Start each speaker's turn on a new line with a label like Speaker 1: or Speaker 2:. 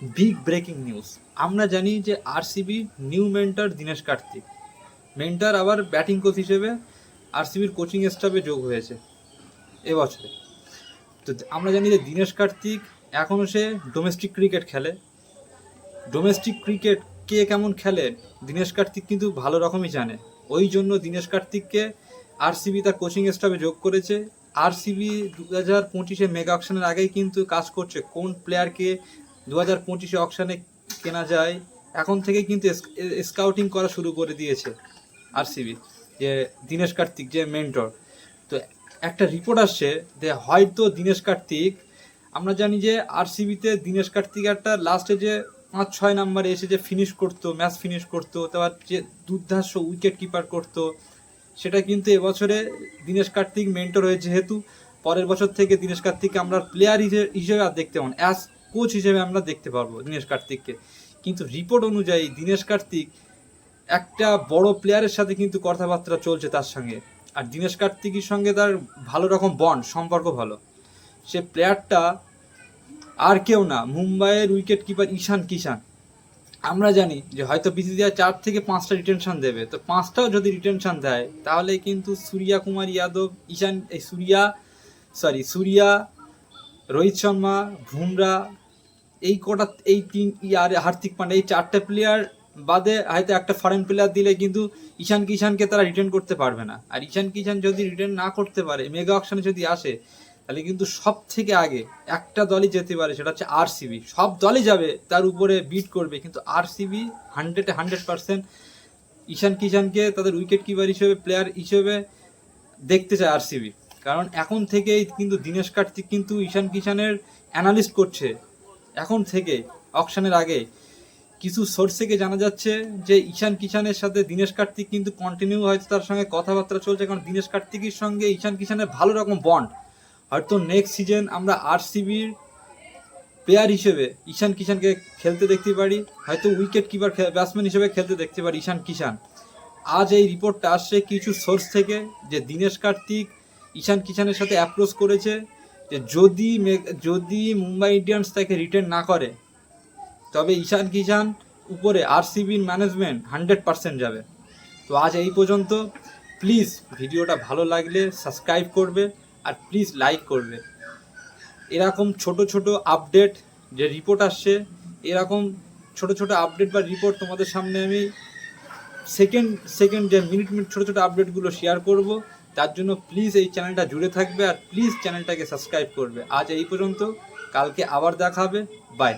Speaker 1: Big breaking news আমরা জানি যে RCB new mentor Dinesh Karthik mentor আবার ব্যাটিং কোচ হিসেবে আরসিবির কোচিং স্টাফে যোগ হয়েছে এবছরে। তো আমরা জানি যে দীনেশ কার্তিক এখনও সে ডোমেস্টিক ক্রিকেট খেলে। ডোমেস্টিক ক্রিকেট কে কেমন খেলে দীনেশ কার্তিক কিন্তু ভালো রকমই জানে। ওই জন্য দীনেশ কার্তিককে আরসিবি তার কোচিং স্টাফে যোগ করেছে। আরসিবি দু হাজার পঁচিশে মেগা অকশনের আগেই কিন্তু কাজ করছে কোন প্লেয়ারকে দু হাজার পঁচিশে অকশানে কেনা যায়। এখন থেকে কিন্তু স্কাউটিং করা শুরু করে দিয়েছে আরসিবি যে দীনেশ কার্তিক, যে মেন্টর তো একটা রিপোর্ট আসছে যে হয়তো দীনেশ কার্তিক, আমরা জানি যে আরসিবিতে দীনেশ কার্তিক একটা লাস্টে যে পাঁচ ছয় নাম্বারে এসে যে ফিনিশ করতো ম্যাচ ফিনিশ করতো, তারপর যে দুর্ধার্ষ উইকেট কিপার করতো, সেটা কিন্তু এবছরে দীনেশ কার্তিক মেন্টর হয়েছে। যেহেতু পরের বছর থেকে দীনেশ কার্তিককে আমরা প্লেয়ার হিসেবে আর দেখতে পাবো অ্যাজ কোচ হিসেবে আমরা দেখতে পারব দীনেশ কার্তিককে। কিন্তু রিপোর্ট অনুযায়ী দীনেশ কার্তিক একটা বড় প্লেয়ারের সাথে কিন্তু কথাবার্তা চলছে তার সঙ্গে। আর দীনেশ কার্তিকের সঙ্গে তার ভালো রকম বন্ড সম্পর্ক ভালো। সে প্লেয়ারটা আর কেউ না, মুম্বাইয়ের উইকেট কিপার ঈশান কিষান আমরা জানি যে হয়তো বিসিসিআই চার থেকে পাঁচটা রিটেনশন দেবে। তো পাঁচটাও যদি রিটেনশন দেয়, তাহলে কিন্তু সূর্যা কুমার যাদব ঈশান, এই সূর্যা সরি সূর্যা, রোহিত শর্মা বুমরা এই কটা, এই তিন আর হার্দিক পান্ডে, এই চারটে প্লেয়ার বাদে হয়তো একটা ফরেন প্লেয়ার দিলে কিন্তু ঈশান কিষানকে তারা রিটার্ন করতে পারবে না। আর ঈশান কিষান যদি রিটার্ন না করতে পারে মেগা অকশনে যদি আসে, তাহলে কিন্তু সব থেকে আগে একটা দলই যেতে পারে, সেটা হচ্ছে আরসিবি সব দলই যাবে, তার উপরে বিট করবে, কিন্তু আরসিবি হান্ড্রেডে হান্ড্রেড পার্সেন্ট ঈশান কিষানকে তাদের উইকেট কিপার হিসেবে প্লেয়ার হিসেবে দেখতে চায় আরসিবি কারণ এখন থেকেই কিন্তু দীনেশ কার্তিক কিন্তু ঈশান কিষানের অ্যানালিস্ট করছে। এখন থেকে অকশনের আগে, কিছু সোর্স থেকে জানা যাচ্ছে যে ঈশান কিষানের সাথে দীনেশ কার্তিক কিন্তু কন্টিনিউ হয়তো তার সঙ্গে কথাবার্তা চলছে, কারণ দীনেশ কার্তিকের সঙ্গে ঈশান কিষানের ভালো রকম বন্ড হয়তো নেক্সট সিজন আমরা আরসিবির প্লেয়ার হিসেবে ঈশান কিষানকে খেলতে দেখতে পারি, হয়তো উইকেট কিপার ব্যাটসম্যান হিসেবে খেলতে দেখতে পারি ঈশান কিষান। আজ এই রিপোর্টটা আসছে কিছু সোর্স থেকে যে দীনেশ কার্তিক ঈশান কিষানের সাথে অ্যাপ্রোচ করেছে যে যদি যদি মুম্বাই ইন্ডিয়ান্স তাকে রিটার্ন না করে, তবে ঈশান কিষান উপরে আরসিবির ম্যানেজমেন্ট হান্ড্রেড পার্সেন্ট যাবে। তো আজ এই পর্যন্ত। প্লিজ ভিডিওটা ভালো লাগলে সাবস্ক্রাইব করবে আর প্লিজ লাইক করবে। এরকম ছোট ছোট আপডেট যে রিপোর্ট আসছে, এরকম ছোট ছোট আপডেট বা রিপোর্ট তোমাদের সামনে আমি সেকেন্ড সেকেন্ড যে মিনিট মিনিট ছোট ছোট আপডেটগুলো শেয়ার করব। তার জন্য প্লিজ এই চ্যানেলটা জুড়ে থাকবে আর প্লিজ চ্যানেলটাকে সাবস্ক্রাইব করবে। আজ এই পর্যন্ত, কালকে আবার দেখা হবে। বাই